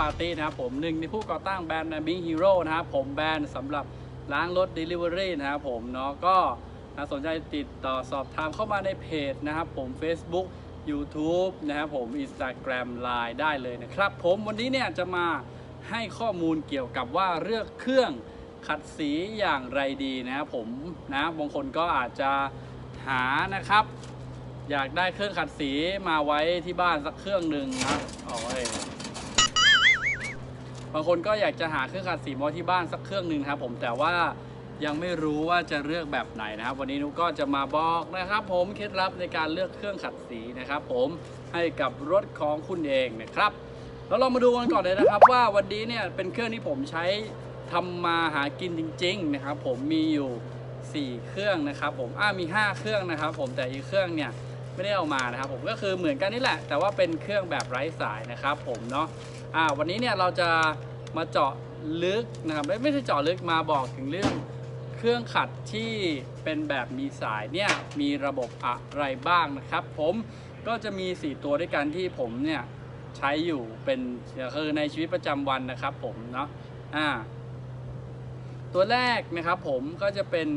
ปาร์ตี้นะครับผมหนึ่งในผู้ก่อตั้งแบรนด์ Bing Hero นะครับผมแบรนด์สำหรับล้างรถ Delivery นะครับผมเนาะก็สนใจติดต่อสอบถามเข้ามาในเพจนะครับผม Facebook YouTube นะครับผม Instagram Line ได้เลยนะครับ ผมวันนี้เนี่ยจะมาให้ข้อมูลเกี่ยวกับว่าเลือกเครื่องขัดสีอย่างไรดีนะครับผมนะบางคนก็อาจจะหานะครับ อยากได้เครื่องขัดสีมาไว้ที่บ้านสักเครื่องหนึ่งนะโอ้ย บางคนก็อยากจะหาเครื่องขัดสีมาไว้ที่บ้านสักเครื่องหนึ่งครับผมแต่ว่ายังไม่รู้ว่าจะเลือกแบบไหนนะครับ วันนี้นุกก็จะมาบอกนะครับ ผมเคล็ดลับในการเลือกเครื่องขัดสีนะครับ ผมให้กับรถของคุณเองนะครับ แล้วเรามาดูกันก่อนเลยนะครับ ว่าวันนี้เนี่ยเป็นเครื่องที่ผมใช้ทำมาหากินจริง ๆ นะครับ ผมมีอยู่ 4 เครื่องนะครับ ผมอ่ามี 5 เครื่องนะครับ ผมแต่อีกเครื่องเนี่ยไม่ได้เอามานะครับ ผมก็คือเหมือนกันนี่แหละ แต่ว่าเป็นเครื่องแบบไร้สายนะครับ ผมเนาะ อ่าวันนี้เนี่ยเราจะมาเจาะลึกนะครับไม่ไม่ใช่เจาะลึกมาบอกถึงเรื่องเครื่องขัดที่เป็นแบบมีสายเนี่ยมีระบบอะไรบ้างนะครับ ผมก็จะมี 4 ตัวด้วยกันที่ผมเนี่ยใช้อยู่เป็นคือในชีวิตประจำวันนะครับ ผมเนาะอ่าตัวแรกนะครับผมก็จะเป็น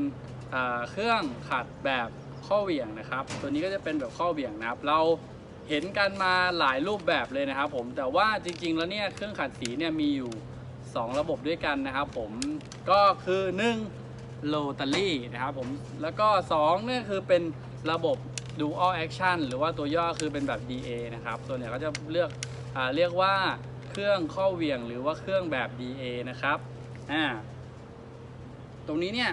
เครื่องขัดแบบข้อเหวี่ยงนะครับ ตัวนี้ก็จะเป็นแบบข้อเหวี่ยงนะครับ เรา เห็นกันมาหลายรูปแบบเลยนะครับผมแต่ว่าจริง ๆ แล้วเนี่ยเครื่องขัดสีเนี่ยมีอยู่ 2 ระบบด้วยกันนะครับผมก็คือ1โ o ต a รี่นะครับผมแล้วก็2เนี่ยคือเป็นระบบ dual action หรือว่าตัวย่อคือเป็นแบบ DA นะครับส่วนใหญ่ก็จะเลือกอเรียกว่าเครื่องข้อเหวี่ยงหรือว่าเครื่องแบบ DA นะครับอ่าตรงนี้เนี่ย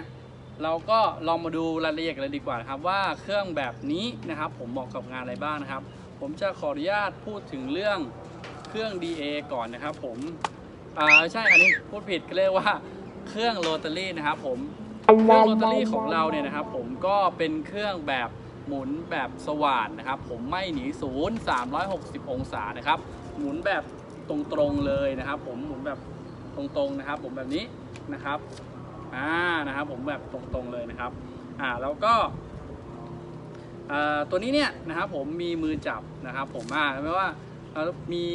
เราก็ลองมาดูรายละเอียดกันเลยดีกว่าครับว่าเครื่องแบบนี้นะครับผมเหมาะกับงานอะไรบ้างนะครับ ผมจะขออนุญาตพูดถึงเรื่องเครื่อง DA ก่อนนะครับผมอ่าใช่อันนี้พูดผิดก็เรียกว่าเครื่องโรตารี่นะครับผมเครื่องโรตารี่ของเราเนี่ยนะครับผมก็เป็นเครื่องแบบหมุนแบบสว่านนะครับผมไม่หนีศูนย์360 องศานะครับหมุนแบบตรงๆเลยนะครับ ผมหมุนแบบตรงๆนะครับ ผมแบบนี้นะครับอ่านะครับผมแบบตรงๆเลยนะครับอ่าแล้วก็ ตัวนี้เนี่ยนะครับผมมีมือจับนะครับผมอ่าไม่ว่าเอ่อมี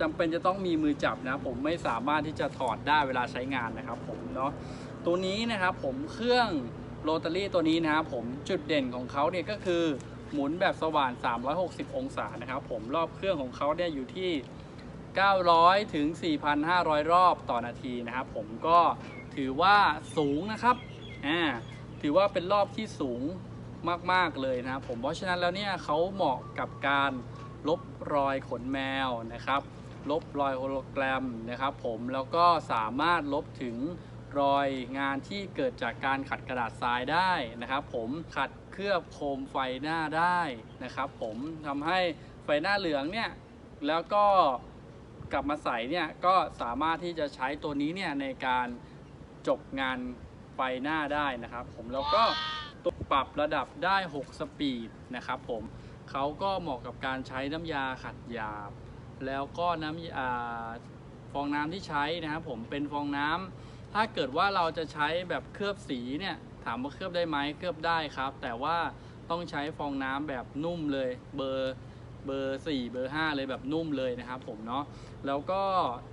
จำเป็นจะต้องมีมือจับนะผมไม่สามารถที่จะถอดได้เวลาใช้งานนะครับผมเนาะตัวนี้นะครับผมเครื่องโรตารี่ตัวนี้นะครับผมจุดเด่นของเขาเนี่ยก็คือหมุนแบบสว่าน 360 องศานะครับผมรอบเครื่องของเขาเนี่ยอยู่ที่ 900 ถึง 4,500 รอบต่อนาทีนะครับผมก็ถือว่าสูงนะครับอ่าถือว่าเป็นรอบที่สูง มากๆเลยนะผมเพราะฉะนั้นแล้วเนี่ยเขาเหมาะกับการลบรอยขนแมวนะครับ ลบรอยโฮโลแกรมนะครับ ผมแล้วก็สามารถลบถึงรอยงานที่เกิดจากการขัดกระดาษทรายได้นะครับ ผมขัดเคลือบโคมไฟหน้าได้นะครับ ผมทำให้ไฟหน้าเหลืองเนี่ยแล้วก็กลับมาใส่เนี่ยก็สามารถที่จะใช้ตัวนี้เนี่ยในการจบงานไฟหน้าได้นะครับ ผมแล้วก็ ปรับระดับได้ 6 สปีดนะครับผมเขาก็เหมาะกับการใช้น้ำยาขัดหยาบ แล้วก็น้ำยาฟองน้ำที่ใช้นะครับผมเป็นฟองน้ำถ้าเกิดว่าเราจะใช้แบบเคลือบสีเนี่ยถามว่าเคลือบได้ไหมเคลือบได้ครับ แต่ว่าต้องใช้ฟองน้ำแบบนุ่มเลยเบอร์เบอร์ 4 เบอร์ 5 เลยแบบนุ่มเลยนะครับผมเนาะแล้วก็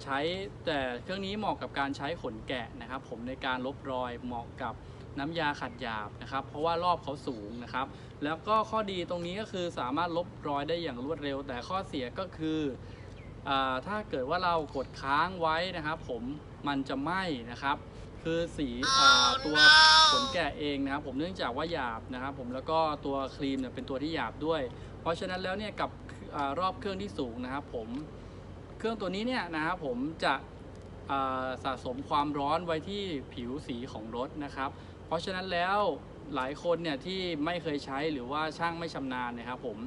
ใช้แต่เครื่องนี้เหมาะกับการใช้ขนแกะนะครับผมในการลบรอยเหมาะกับ น้ำยาขัดหยาบนะครับ เพราะว่ารอบเขาสูงนะครับ แล้วก็ข้อดีตรงนี้ก็คือสามารถลบรอยได้อย่างรวดเร็ว แต่ข้อเสียก็คืออาถ้าเกิดว่าเรากดค้างไว้นะครับ ผมมันจะไหม้นะครับ คือสีอ่าตัวขนแกะเองนะครับ ผมเนื่องจากว่าหยาบนะครับ ผมแล้วก็ตัวครีมเนี่ยเป็นตัวที่หยาบด้วย เพราะฉะนั้นแล้วเนี่ยกับอารอบเครื่องที่สูงนะครับ ผมเครื่องตัวนี้เนี่ยนะครับผมจะอ่าสะสมความร้อนไว้ที่ผิวสีของรถนะครับ เพราะฉะนั้นแล้วหลายคนเนี่ยที่ไม่เคยใช้หรือว่าช่างไม่ชำนาญนะครับผม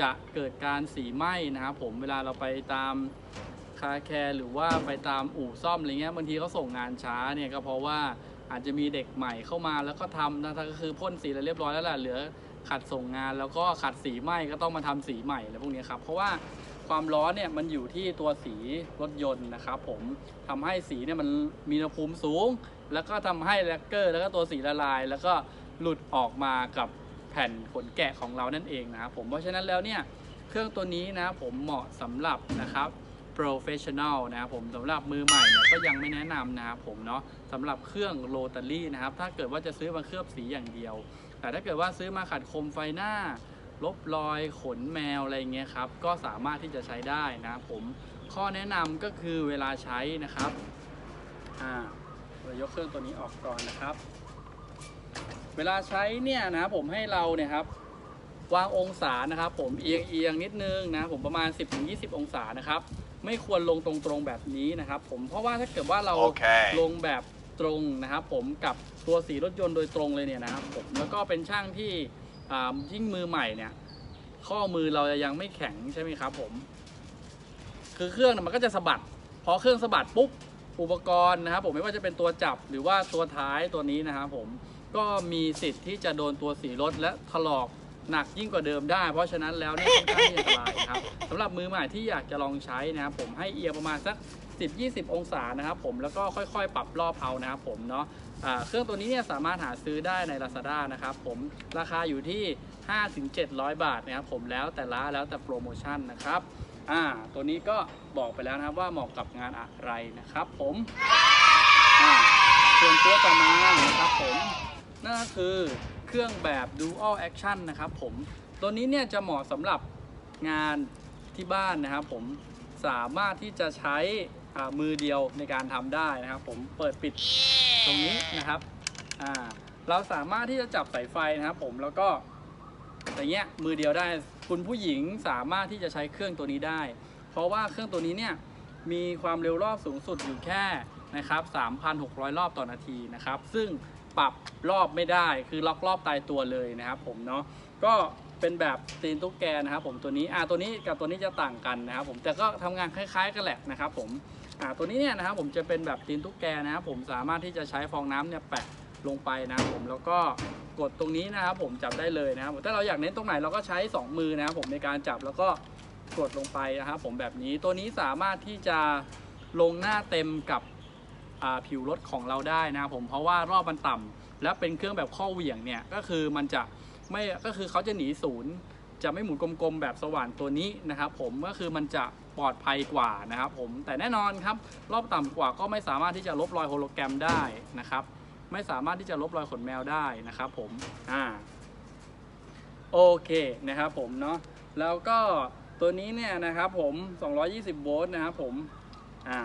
จะเกิดการสีไหม้นะครับผมเวลาเราไปตามคาแคร์หรือว่าไปตามอู่ซ่อมอะไรเงี้ยบางทีเขาส่งงานช้าเนี่ยก็เพราะว่าอาจจะมีเด็กใหม่เข้ามาแล้วก็ทำนะก็คือพ่นสีแล้วเรียบร้อยแล้วแหละเหลือขัดส่งงานแล้วก็ขัดสีไหม้ก็ต้องมาทำสีใหม่อะไรพวกนี้ครับเพราะว่า ความร้อนเนี่ยมันอยู่ที่ตัวสีรถยนต์นะครับผมทำให้สีเนี่ยมันมีอุณหภูมิสูง แล้วก็ทำให้แลกเกอร์ แล้วก็ตัวสีละลาย แล้วก็หลุดออกมากับแผ่นขนแกะของเรานั่นเองนะครับผมเพราะฉะนั้นแล้วเนี่ยเครื่องตัวนี้นะผมเหมาะสำหรับนะครับ professional นะครับผมสำหรับมือใหม่เนี่ยก็ยังไม่แนะนำนะครับผมเนาะสำหรับเครื่องโรตารี่นะครับ ถ้าเกิดว่าจะซื้อมาเคลือบสีอย่างเดียว แต่ถ้าเกิดว่าซื้อมาขัดคมไฟหน้า ลบรอยขนแมวอะไรเงี้ยครับ ก็สามารถที่จะใช้ได้นะครับผมข้อแนะนำก็คือเวลาใช้นะครับอ่าเรายกเครื่องตัวนี้ออกก่อนนะครับ เวลาใช้เนี่ยนะครับผมให้เราเนี่ยครับวางองศานะครับ ผมเอียงเอียงนิดนึงนะครับผมประมาณ 10-20 องศานะครับ ไม่ควรลงตรงๆแบบนี้นะครับ ผมเพราะว่าถ้าเกิดว่าเราโอเคลงแบบตรงนะครับ ผมกับตัวสีรถยนต์โดยตรงเลยเนี่ยนะครับผมแล้วก็เป็นช่างที่อ่า ยิ่งมือใหม่เนี่ย ข้อมือเรายังไม่แข็งใช่ไหมครับผม คือเครื่องมันก็จะสะบัด พอเครื่องสะบัดปุ๊บอุปกรณ์นะครับผมไม่ว่าจะเป็นตัวจับหรือว่าตัวท้ายตัวนี้นะครับผมก็มีสิทธิ์ที่จะโดนตัวสีรถและถลอกหนักยิ่งกว่าเดิมได้ เพราะฉะนั้นแล้วเนี่ยค่อนข้างที่อันตรายครับสำหรับมือใหม่ที่อยากจะลองใช้นะครับผมให้เอียประมาณสัก 10-20 องศานะครับผมแล้วก็ค่อยๆ ปรับรอบเอานะครับผมเนาะเครื่องตัวนี้เนี่ยสามารถหาซื้อได้ใน Lazada นะครับผมราคาอยู่ที่ 5-700 บาทนะครับผมแล้วแต่ละแล้วแต่โปรโมชั่นนะครับอ่าตัวนี้ก็บอกไปแล้วนะครับว่าเหมาะกับงานอะไรนะครับผมส่วนตัวต่อมานะครับผมนั่นก็คือเครื่องแบบ Dual Action นะครับผมตัวนี้เนี่ยจะเหมาะสำหรับงานที่บ้านนะครับผมสามารถที่จะใช้ มือเดียวในการทำได้นะครับ ผมเปิดปิดตรงนี้นะครับอ่าเราสามารถที่จะจับสายไฟนะครับ ผมแล้วก็อย่างเงี้ยมือเดียวได้ คุณผู้หญิงสามารถที่จะใช้เครื่องตัวนี้ได้ เพราะว่าเครื่องตัวนี้เนี่ยมีความเร็วรอบสูงสุดอยู่แค่นะครับ3,600 รอบต่อนาทีนะครับ ซึ่งปรับรอบไม่ได้คือล็อกรอบตายตัวเลยนะครับ ผมเนาะก็เป็นแบบตีนตุ๊กแกนะครับ ผมตัวนี้อ่าตัวนี้กับตัวนี้จะต่างกันนะครับ ผมแต่ก็ทำงานคล้าย ๆ กันแหละนะครับ ผม อ่าตัวนี้เนี่ยนะครับผมจะเป็นแบบตีนตุ๊กแกนะครับผมสามารถที่จะใช้ฟองน้ำเนี่ยแปะลงไปนะครับผมแล้วก็กดตรงนี้นะครับผมจับได้เลยนะครับถ้าเราอยากเน้นตรงไหนเราก็ใช้ 2 มือนะครับผมในการจับแล้วก็กดลงไปนะครับผมแบบนี้ตัวนี้สามารถที่จะลงหน้าเต็มกับผิวรถของเราได้นะครับผมเพราะว่ารอบมันต่ำแล้วเป็นเครื่องแบบข้อเหวี่ยงเนี่ยก็คือมันจะไม่ก็คือเขาจะหนีศูนย์จะไม่หมุนกลมๆแบบสว่านตัวนี้นะครับผมก็คือมันจะ ปลอดภัยกว่านะครับผมแต่แน่นอนครับรอบต่ำกว่าก็ไม่สามารถที่จะลบรอยโฮโลแกรมได้นะครับไม่สามารถที่จะลบรอยขนแมวได้นะครับผมอ่าโอเคนะครับผมเนาะแล้วก็ตัวนี้เนี่ยนะครับผม 220 โวลต์นะครับผมอ่า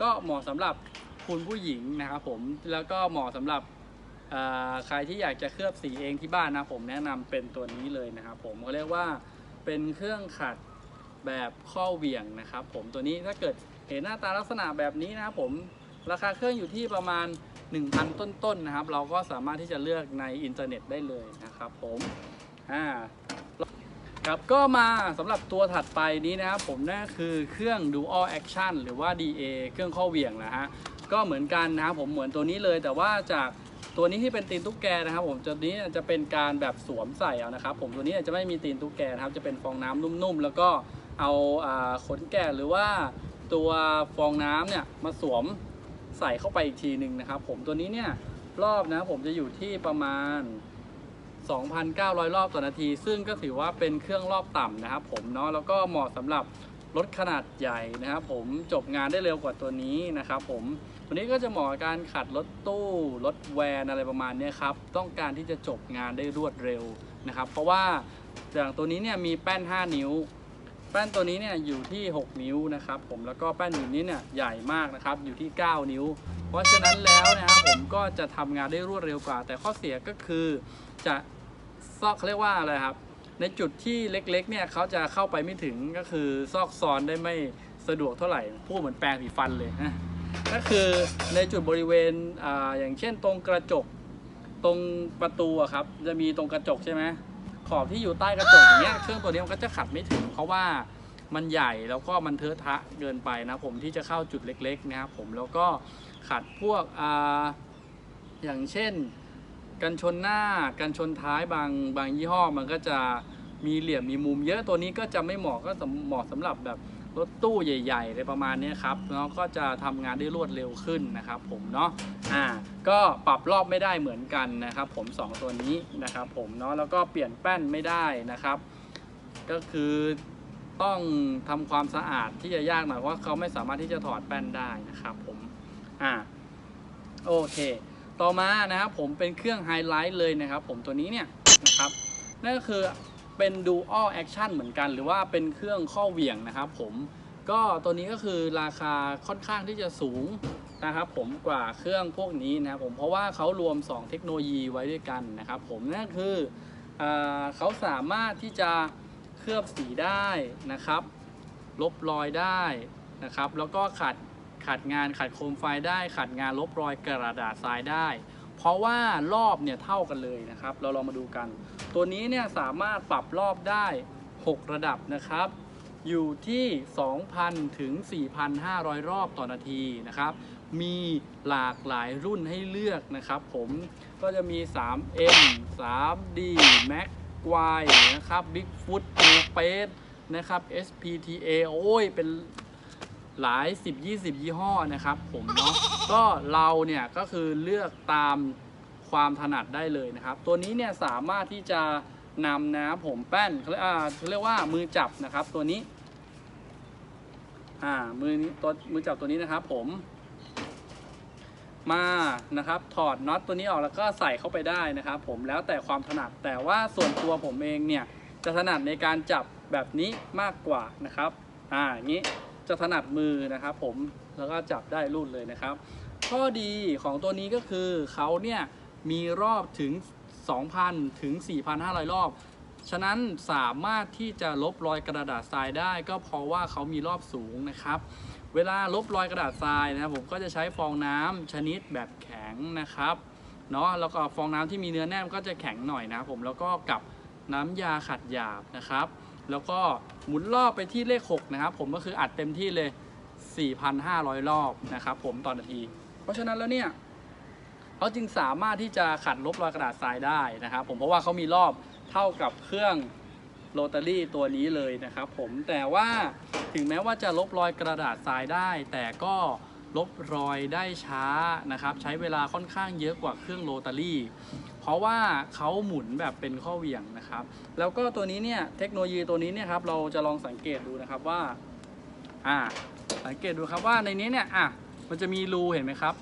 ก็เหมาะสำหรับคุณผู้หญิงนะครับผมแล้วก็เหมาะสำหรับใครที่อยากจะเคลือบสีเองที่บ้านนะผมแนะนำเป็นตัวนี้เลยนะครับผมก็เรียกว่าเป็นเครื่องขัด แบบข้อเหวี่ยงนะครับ ผมตัวนี้ถ้าเกิดเห็นหน้าตาลักษณะแบบนี้นะครับผมราคาเครื่องอยู่ที่ประมาณ 1,000 ต้นๆนนะครับ เราก็สามารถที่จะเลือกในอินเทอร์เน็ตได้เลยนะครับ ผมอ่าครับก็มาสำหรับตัวถัดไปนี้นะครับผมนั่นคือเครื่อง Dual Action หรือว่า DA เครื่องข้อเหวี่ยงนะฮะก็เหมือนกันนะครับผมเหมือนตัวนี้เลยแต่ว่าจากตัวนี้ที่เป็นตีนตุ๊กแกนะครับ ผมตัวนี้จะเป็นการแบบสวมใส่เอานะครับ ผมตัวนี้จะไม่มีตีนตุ๊กแกนะครับ จะเป็นฟองน้ำนุ่มๆ แล้วก็ เอาอขนแกะหรือว่าตัวฟองน้ำเนี่ยมาสวมใส่เข้าไปอีกทีหนึ่งนะครับ ผมตัวนี้เนี่ยรอบนะผมจะอยู่ที่ประมาณ 2,900 รอบต่อนาที ซึ่งก็ถือว่าเป็นเครื่องรอบต่ำนะครับ ผมเนาะแล้วก็เหมาะสำหรับรถขนาดใหญ่นะครับ ผมจบงานได้เร็วกว่าตัวนี้นะครับ ผมตัวนี้ก็จะเหมาะกับการขัดรถตู้รถแวนอะไรประมาณนี้ครับต้องการที่จะจบงานได้รวดเร็วนะครับ เพราะว่าอย่างตัวนี้เนี่ยมีแป้น 5 นิ้ว แป้นตัวนี้เนี่ยอยู่ที่ 6 นิ้วนะครับผมแล้วก็แป้นอยู่นี้เนี่ยใหญ่มากนะครับอยู่ที่ 9 นิ้ว เพราะฉะนั้นแล้วนะครับผมก็จะทำงานได้รวดเร็วกว่า แต่ข้อเสียก็คือจะซอกเขาเรียกว่าอะไรครับ ในจุดที่เล็กๆเนี่ยเขาจะเข้าไปไม่ถึงก็คือซอกซอนได้ไม่สะดวกเท่าไหร่พูดเหมือนแปรงสีฟันเลยนะก็คือในจุดบริเวณอ่าอย่างเช่นตรงกระจกตรงประตูครับจะมีตรงกระจกใช่ไหม ขอบที่อยู่ใต้กระจกอย่างเงี้ยเครื่องตัวนี้มันก็จะขัดไม่ถึง เพราะว่ามันใหญ่แล้วก็มันเทอะทะเกินไปนะผมที่จะเข้าจุดเล็กๆนะครับผมแล้วก็ขัดพวกอ่าอย่างเช่น กันชนหน้ากันชนท้ายบางบางยี่ห้อมันก็จะมีเหลี่ยมมีมุมเยอะตัวนี้ก็จะไม่เหมาะก็เหมาะสำหรับแบบ รถตู้ใหญ่ๆอะไรประมาณนี้ครับเนาะก็จะทำงานได้รวดเร็วขึ้นนะครับ ผมเนาะอ่าก็ปรับรอบไม่ได้เหมือนกันนะครับ ผมสองตัวนี้นะครับ ผมเนาะแล้วก็เปลี่ยนแป้นไม่ได้นะครับ ก็คือต้องทำความสะอาดที่จะยากหน่อยเพราะเขาไม่สามารถที่จะถอดแป้นได้นะครับ ผมอ่าโอเค ต่อมานะครับผมเป็นเครื่องไฮไลท์เลยนะครับ ผมตัวนี้เนี่ยนะครับนั่นก็คือ เป็น Dual Action เหมือนกันหรือว่าเป็นเครื่องข้อเหวี่ยงนะครับผมก็ตัวนี้ก็คือราคาค่อนข้างที่จะสูงนะครับผมกว่าเครื่องพวกนี้นะครับผมเพราะว่าเขารวม 2 เทคโนโลยีไว้ด้วยกันนะครับผมนั่นคืออเขาสามารถที่จะเคลือบสีได้นะครับ ลบรอยได้นะครับ แล้วก็ขัดขัดงานขัดโคมไฟได้ ขัดงานลบรอยกระดาษทรายได้ เพราะว่ารอบเนี่ยเท่ากันเลยนะครับ เราลองมาดูกัน ตัวนี้เนี่ยสามารถปรับรอบได้ 6 ระดับนะครับ อยู่ที่ 2,000 ถึง 4,500 รอบต่อนาทีนะครับ มีหลากหลายรุ่นให้เลือกนะครับ ผมก็จะมี 3M 3D Max Y นะครับ Bigfoot Blue Space นะครับ SPTA โอ้ย เป็น หลาย 10 20 ยี่ห้อนะครับผมเนาะก็เราเนี่ยก็คือเลือกตามความถนัดได้เลยนะครับ ตัวนี้เนี่ยสามารถที่จะนำนะผมแป้นเขาเรียกอ่าเขาเรียกว่ามือจับนะครับตัวนี้อ่ามือนี้ตัวมือจับตัวนี้นะครับผมมานะครับถอดน็อตตัวนี้ออกแล้วก็ใส่เข้าไปได้นะครับผมแล้วแต่ความถนัดแต่ว่าส่วนตัวผมเองเนี่ยจะถนัดในการจับแบบนี้มากกว่านะครับอ่าอย่างนี้ จะถนัดมือนะครับผมแล้วก็จับได้รูดเลยนะครับ ข้อดีของตัวนี้ก็คือเขาเนี่ยมีรอบถึง 2,000 ถึง 4,500 รอบ ฉะนั้นสามารถที่จะลบรอยกระดาษทรายได้ ก็เพราะว่าเขามีรอบสูงนะครับ เวลาลบรอยกระดาษทรายนะครับผมก็จะใช้ฟองน้ำชนิดแบบแข็งนะครับเนาะแล้วก็ฟองน้ำที่มีเนื้อแน่นก็จะแข็งหน่อยนะผมแล้วก็กับน้ำยาขัดหยาบนะครับ แล้วก็หมุนรอบไปที่เลข 6 นะครับ ผมก็คืออัดเต็มที่เลย 4,500 รอบนะครับผมต่อนาที เพราะฉะนั้นแล้วเนี่ยเขาจึงสามารถที่จะขัดลบรอยกระดาษทรายได้นะครับ ผมเพราะว่าเขามีรอบเท่ากับเครื่องโรตารี่ตัวนี้เลยนะครับ ผมแต่ว่าถึงแม้ว่าจะลบรอยกระดาษทรายได้ แต่ก็ ลบรอยได้ช้านะครับ ใช้เวลาค่อนข้างเยอะกว่าเครื่องโรตารี่ เพราะว่าเขาหมุนแบบเป็นข้อเหวี่ยงนะครับ แล้วก็ตัวนี้เนี่ยเทคโนโลยีตัวนี้เนี่ยครับเราจะลองสังเกตดูนะครับว่าอ่าสังเกตดูครับว่าในนี้เนี่ยอะมันจะมีรูเห็นไหมครับ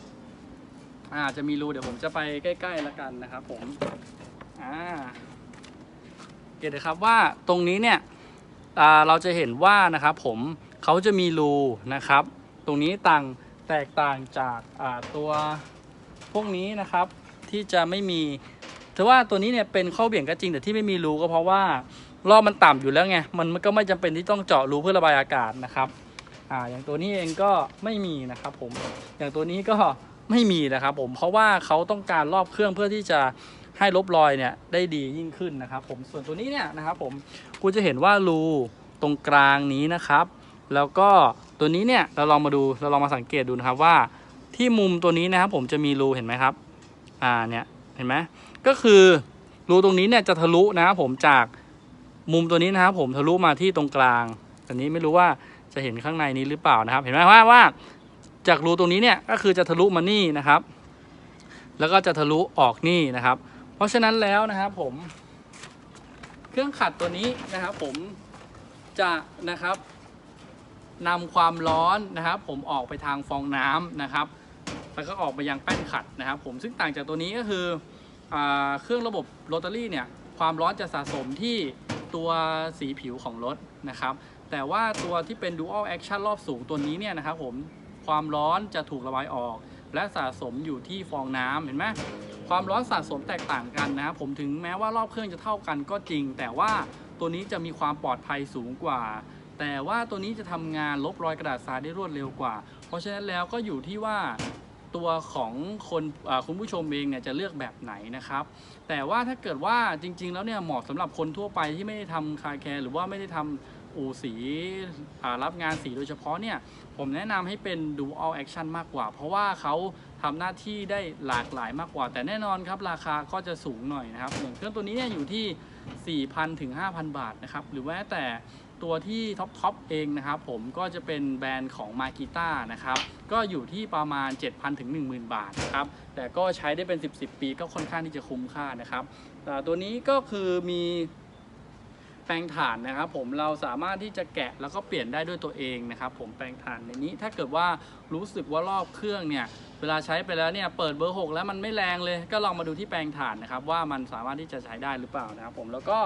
อ่าจะมีรูเดี๋ยวผมจะไปใกล้ๆแล้วกันนะครับผมอ่าเกตนะครับว่าตรงนี้เนี่ยอ่าเราจะเห็นว่านะครับผมเขาจะมีรูนะครับ ตรงนี้ต่าง แตกต่างจากตัวพวกนี้นะครับที่จะไม่มีถือว่าตัวนี้เนี่ยเป็นข้อเบี่ยงก็จริงแต่ที่ไม่มีรูก็เพราะว่ารอบมันต่ำอยู่แล้วไงมันมันก็ไม่จำเป็นที่ต้องเจาะรูเพื่อระบายอากาศนะครับอ่าอย่างตัวนี้เองก็ไม่มีนะครับผมอย่างตัวนี้ก็ไม่มีนะครับผมเพราะว่าเขาต้องการรอบเครื่องเพื่อที่จะให้ลบรอยเนี่ยได้ดียิ่งขึ้นนะครับผมส่วนตัวนี้เนี่ยนะครับผมกูจะเห็นว่ารูตรงกลางนี้นะครับ แล้วก็ ตัวนี้เนี่ยเราลองมาดูเราลองมาสังเกตดูนะครับว่าที่มุมตัวนี้นะครับผมจะมีรูเห็นไหมครับ อ่าเนี่ยเห็นไหมก็คือรูตรงนี้เนี่ยจะทะลุนะครับผมจากมุมตัวนี้นะครับผมทะลุมาที่ตรงกลางอันนี้ไม่รู้ว่าจะเห็นข้างในนี้หรือเปล่านะครับ เห็นไหมว่าว่าจากรูตรงนี้เนี่ยก็คือจะทะลุมานี่นะครับ แล้วก็จะทะลุออกนี่นะครับ เพราะฉะนั้นแล้วนะครับผม เครื่องขัดตัวนี้นะครับผมจะนะครับ นำความร้อนนะครับ ผมออกไปทางฟองน้ำนะครับแล้วก็ออกไปยังแป้นขัดนะครับ ผมซึ่งต่างจากตัวนี้ก็คืออเครื่องระบบโรตารี่เนี่ยความร้อนจะสะสมที่ตัวสีผิวของรถนะครับ แต่ว่าตัวที่เป็น Dual Action รอบสูงตัวนี้เนี่ยนะครับผมความร้อนจะถูกระบายออก และสะสมอยู่ที่ฟองน้ำเห็นไหมความร้อนสะสมแตกต่างกันนะครับผมถึงแม้ว่ารอบเครื่องจะเท่ากันก็จริง แต่ว่าตัวนี้จะมีความปลอดภัยสูงกว่า แต่ว่าตัวนี้จะทำงานลบรอยกระดาษทรายได้รวดเร็วกว่า เพราะฉะนั้นแล้วก็อยู่ที่ว่าตัวของคนคุณผู้ชมเองเนี่ยจะเลือกแบบไหนนะครับ แต่ว่าถ้าเกิดว่าจริง ๆ แล้วเนี่ยเหมาะสำหรับคนทั่วไปที่ไม่ได้ทำคาแคร์หรือว่าไม่ได้ทำอู่สีรับงานสีโดยเฉพาะเนี่ยผมแนะนำให้เป็น dual action มากกว่า เพราะว่าเขาทำหน้าที่ได้หลากหลายมากกว่า แต่แน่นอนครับราคาก็จะสูงหน่อยนะครับอย่างเครื่องตัวนี้เนี่ยอยู่ที่ 4,000ถึง5,000 บาทนะครับหรือว่าแต่ ตัวที่ท็อปทอปเองนะครับผมก็จะเป็นแบรนด์ของมากิต้านะครับก็อยู่ที่ประมาณ 7,000ถึง10,000 บาทนะครับแต่ก็ใช้ได้เป็น 10 10 ปีก็ค่อนข้างที่จะคุ้มค่านะครับแต่ตัวนี้ก็คือมีแปลงถ่านนะครับผมเราสามารถที่จะแกะแล้วก็เปลี่ยนได้ด้วยตัวเองนะครับผมแปลงถ่านในนี้ถ้าเกิดว่ารู้สึกว่ารอบเครื่องเนี่ยเวลาใช้ไปแล้วเนี่ยเปิดเบอร์ 6 แล้วมันไม่แรงเลย ก็ลองมาดูที่แปลงถ่านนะครับว่ามันสามารถที่จะใช้ได้หรือเปล่านะครับผมแล้วก็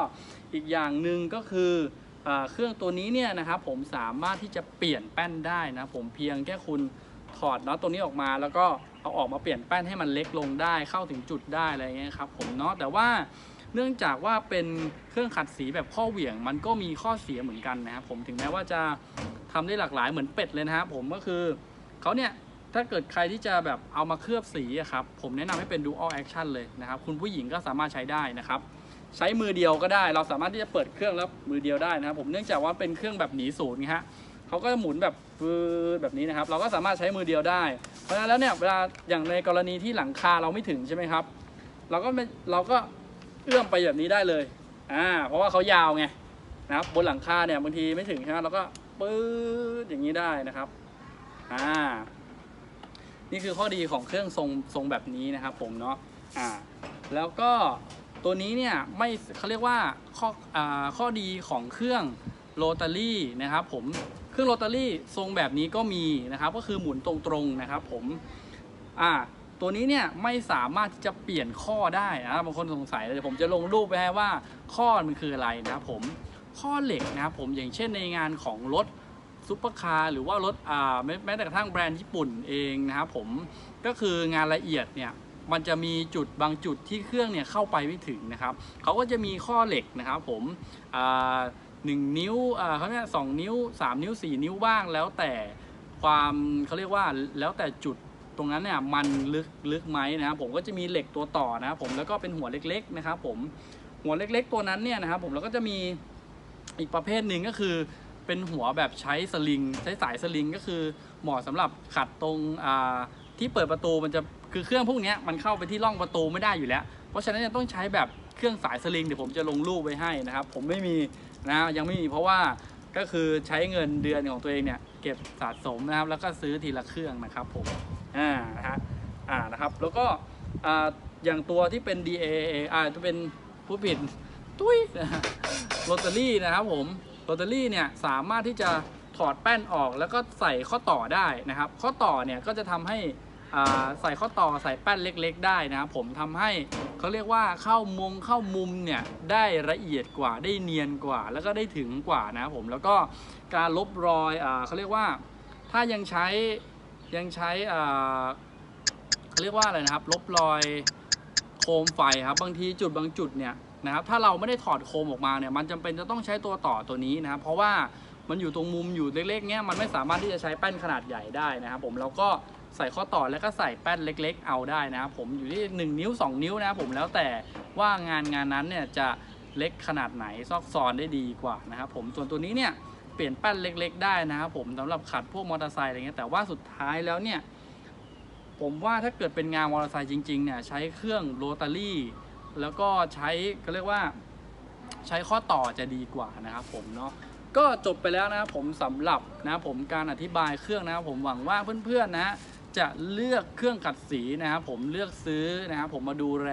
อีกอย่างหนึ่งก็คือ เครื่องตัวนี้เนี่ยนะครับผมสามารถที่จะเปลี่ยนแป้นได้นะผมเพียงแค่คุณถอดน็อตตัวนี้ออกมาแล้วก็เอาออกมาเปลี่ยนแป้นให้มันเล็กลงได้เข้าถึงจุดได้อะไรเงี้ยครับผมเนาะแต่ว่าเนื่องจากว่าเป็นเครื่องขัดสีแบบข้อเหวี่ยง มันก็มีข้อเสียเหมือนกันนะครับผมถึงแม้ว่าจะทำได้หลากหลายเหมือนเป็ดเลยนะครับผมก็คือเขาเนี่ยถ้าเกิดใครที่จะแบบเอามาเคลือบสีครับผมแนะนำให้เป็น dual action เลยนะครับ คุณผู้หญิงก็สามารถใช้ได้นะครับ ใช้มือเดียวก็ได้ เราสามารถที่จะเปิดเครื่องแล้วมือเดียวได้นะครับผมเนื่องจากว่าเป็นเครื่องแบบหนีศูนย์ฮะเขาก็จะหมุนแบบฟืดแบบนี้นะครับ เราก็สามารถใช้มือเดียวได้ เพราะฉะนั้นแล้วเนี่ยเวลาอย่างในกรณีที่หลังคาเราไม่ถึงใช่ไหมครับ เราก็เราก็เอื้อมไปแบบนี้ได้เลยอ่าเพราะว่าเขายาวไงนะครับบนหลังคาเนี่ยบางทีไม่ถึงใช่ไหมเราก็ปื๊ดอย่างนี้ได้นะครับอ่านี่คือข้อดีของเครื่องทรงทรงแบบนี้นะครับผมเนาะอ่าแล้วก็ ตัวนี้เนี่ยไม่เขาเรียกว่าข้ออข้อดีของเครื่องโรตารี่นะครับผมเครื่องโรตารี่ทรงแบบนี้ก็มีนะครับ ก็คือหมุนตรงๆนะครับ ผมอ่าตัวนี้เนี่ยไม่สามารถที่จะเปลี่ยนข้อได้นะครับบางคนสงสัยเลยผมจะลงรูปไปให้ว่าข้อมันคืออะไรนะครับผมข้อเหล็กนะครับผมอย่างเช่นในงานของรถซุปเปอร์คาร์หรือว่ารถอ่าแม้แต่กระทั่งแบรนด์ญี่ปุ่นเองนะครับผมก็คืองานละเอียดเนี่ย มันจะมีจุดบางจุดที่เครื่องเนี่ยเข้าไปไม่ถึงนะครับเขาก็จะมีข้อเหล็กนะครับผมหนึ่งนิ้วเขาเนี่ยสองนิ้วสามนิ้วสี่นิ้วบ้างแล้วแต่ความเขาเรียกว่าแล้วแต่จุดตรงนั้นเนี่ยมันลึกลึกไหมนะครับผมก็จะมีเหล็กตัวต่อนะครับผมแล้วก็เป็นหัวเล็กๆนะครับผมหัวเล็กๆตัวนั้นเนี่ยนะครับผมแล้วก็จะมีอีกประเภทหนึ่งก็คือเป็นหัวแบบใช้สลิง ใช้สายสลิงก็คือเหมาะสำหรับขัดตรงที่เปิดประตูมันจะ คือเครื่องพวกนี้มันเข้าไปที่ร่องประตูไม่ได้อยู่แล้ว เพราะฉะนั้นจะต้องใช้แบบเครื่องสายสลิงเดี๋ยวผมจะลงรูปไว้ให้นะครับ ผมไม่มีนะยังไม่มีเพราะว่าก็คือใช้เงินเดือนของตัวเองเนี่ยเก็บสะสมนะครับ แล้วก็ซื้อทีละเครื่องนะครับผมอ่านะฮะอ่านะครับแล้วก็อ่าอย่างตัวที่เป็น D A A อ่าจะเป็นผู้ผิดตุ้ยโรตารี่นะครับผมโรตารี่เนี่ยสามารถที่จะถอดแป้นออกแล้วก็ใส่ข้อต่อได้นะครับ ข้อต่อเนี่ยก็จะทำให้ ใส่ข้อต่อใส่แป้นเล็กๆ ได้นะผมทำให้เขาเรียกว่าเข้ามงเข้ามุมเนี่ยได้ละเอียดกว่าได้เนียนกว่า แล้วก็ได้ถึงกว่านะผมแล้วก็การลบรอยอเขาเรียกว่าถ้ายังใช้ยังใช้เขาเรียกว่าอะไรนะครับ ลบรอยโคมไฟครับบางทีจุดบางจุดเนี่ยนะครับถ้าเราไม่ได้ถอดโคมออกมาเนี่ยมันจำเป็นจะต้องใช้ตัวต่อตัวนี้นะครับ เพราะว่ามันอยู่ตรงมุมอยู่เล็กๆเนี้ยมันไม่สามารถที่จะใช้แป้นขนาดใหญ่ได้นะครับผมแล้วก็ ใส่ข้อต่อแล้วก็ใส่แป้นเล็ก ๆ เอาได้นะครับผมอยู่ที่ 1 นิ้ว 2 นิ้วนะครับผมแล้วแต่ว่างานงานนั้นเนี่ยจะเล็กขนาดไหนซอกซอนได้ดีกว่านะครับผมส่วนตัวนี้เนี่ยเปลี่ยนแป้นเล็ก ๆ ได้นะครับผมสำหรับขัดพวกมอเตอร์ไซค์อะไรเงี้ยแต่ว่าสุดท้ายแล้วเนี่ยผมว่าถ้าเกิดเป็นงานมอเตอร์ไซค์จริงๆเนี่ยใช้เครื่องโรตารี่แล้วก็ใช้ก็เรียกว่าใช้ข้อต่อจะดีกว่านะครับผมเนาะก็จบไปแล้วนะครับผมสำหรับนะครับผมการอธิบายเครื่องนะครับผมหวังว่าเพื่อนๆนะ จะเลือกเครื่องขัดสีนะครับผมเลือกซื้อนะครับผมมาดูแล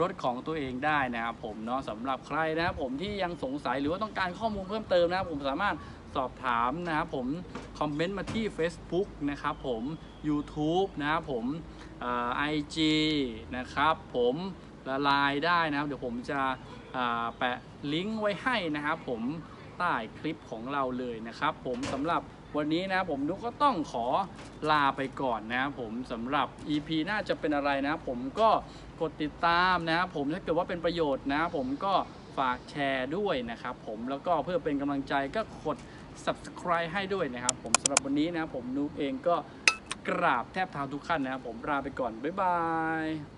รถของตัวเองได้นะครับผมเนาะสำหรับใครนะครับผมที่ยังสงสัยหรือว่าต้องการข้อมูลเพิ่มเติมนะครับผมสามารถสอบถามนะครับผมคอมเมนต์มาที่ Facebook นะครับผม YouTube นะครับผมไอจีนะครับผมละลายได้นะครับเดี๋ยวผมจะแปะลิงก์ไว้ให้นะครับผมใต้คลิปของเราเลยนะครับผมสำหรับ วันนี้นะผมนุกก็ต้องขอลาไปก่อนนะผมสำหรับ EP น่าจะเป็นอะไรนะ ผมก็กดติดตามนะผมถ้าเกิดว่าเป็นประโยชน์นะ ผมก็ฝากแชร์ด้วยนะครับผมแล้วก็เพื่อเป็นกำลังใจก็กด subscribe ให้ด้วยนะครับ ผมสำหรับวันนี้นะผมนุกเองก็กราบแทบเท้าทุกขั้นนะครับผมลาไปก่อน บ๊ายบาย